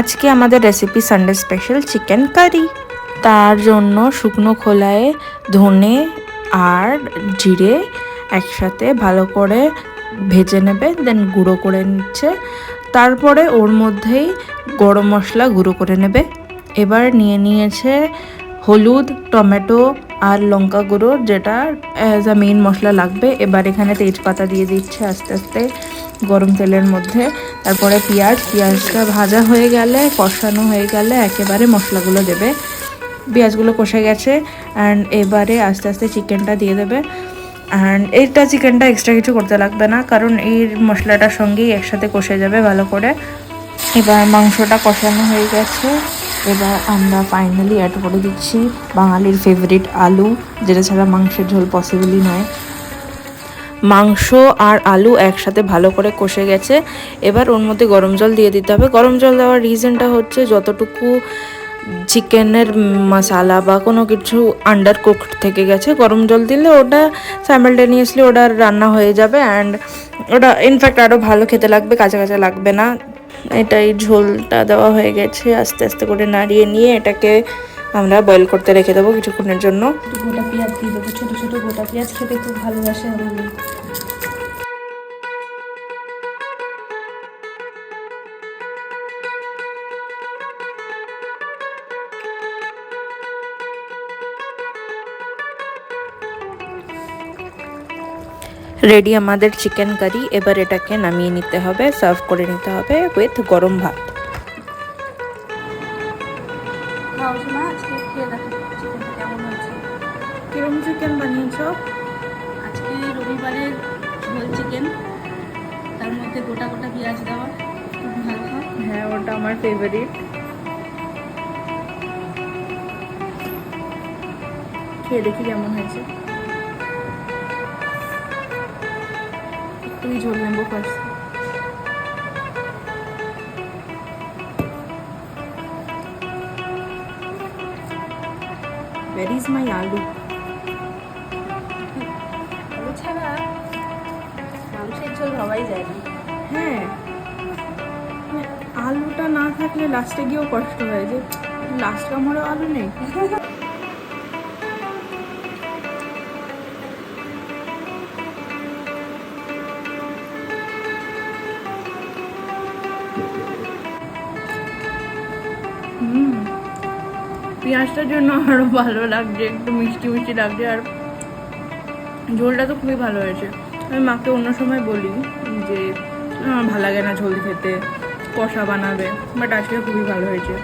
আজকে আমাদের recipe Sunday special chicken curry তার জন্য শুকনো খোলায় ধনে আর জিরে একসাথে ভালো করে ভেজে নেবে দেন গুঁড়ো করে নিচ্ছে। তারপরে ওর মধ্যেই গরম মশলা গুঁড়ো করে নেবে। এবার নিয়ে নিয়েছে হলুদ, টমেটো আর লঙ্কা গুঁড়ো যেটা অ্যাজ আ মেইন মশলা লাগবে। এবার এখানে তেজপাতা দিয়ে দিচ্ছে আস্তে আস্তে গরম তেলের মধ্যে। তারপরে পেঁয়াজ, পেঁয়াজটা ভাজা হয়ে গেলে, কষানো হয়ে গেলে একেবারে মশলাগুলো দেবে। পেঁয়াজগুলো কষে গেছে অ্যান্ড এবারে আস্তে আস্তে চিকেনটা দিয়ে দেবে। অ্যান্ড এইটা চিকেনটা এক্সট্রা কিছু করতে লাগবে না, কারণ এই মশলাটার সঙ্গেই একসাথে কষে যাবে ভালো করে। এবার মাংসটা কষানো হয়ে গেছে। এবার আমরা ফাইনালি অ্যাড করে দিচ্ছি বাঙালির ফেভারিট আলু, যেটা ছাড়া মাংসের ঝোল পসিবলই নয়। মাংস আর আলু একসাথে ভালো করে কষে গেছে। এবার ওর মধ্যে গরম জল দিয়ে দিতে হবে। গরম জল দেওয়ার রিজনটা হচ্ছে যতটুকু চিকেনের মশালা বা কোনো কিছু আন্ডার কুকড থেকে গেছে, গরম জল দিলে ওটা সাইমালটেনিয়াসলি ওটা রান্না হয়ে যাবে। অ্যান্ড ওটা ইনফ্যাক্ট আরও ভালো খেতে লাগবে, কাঁচা কাঁচা লাগবে না। এটাই ঝোলটা দেওয়া হয়ে গেছে। আস্তে আস্তে করে নাড়িয়ে নিয়ে এটাকে আমরা বয়েল করতে রেখে দেবো কিছুক্ষণের জন্য। গোটা পেঁয়াজ দিয়ে দেবো, ছোটো ছোটো গোটা পেঁয়াজ খেতে খুব ভালোবাসে রেডি আমাদের চিকেন কারি। এবার এটাকে নামিয়ে নিতে হবে সার্ভ করে নিতে হবে উইথ গরম ভাত। কিরম চিকেন বানিয়েছ? আজকে রবিবারের ঝোল চিকেন। তার মধ্যে গোটা গোটা পেঁয়াজ দেওয়া খুব ভালো হ্যাঁ ওটা আমার ফেভারিট খেয়ে দেখি কেমন হয়েছে। একটুই ঝোল নেব ফার্স্ট Where is my আলু? আলু ছাড়া মাংসের ঝোল যায় না। হ্যাঁ। আলুটা না থাকলে লাস্টে গিয়েও কষ্ট হয় যে লাস্ট আমারও আলু নেই। পেঁয়াজটার জন্য আরও ভালো লাগছে, একটু মিষ্টি মিষ্টি লাগছে, আর ঝোলটা তো খুবই ভালো হয়েছে। আমি মাকে অন্য সময় বলি যে আমার ভালো লাগে না ঝোল খেতে, কষা বানাবে। বাট আজকে খুবই ভালো হয়েছে।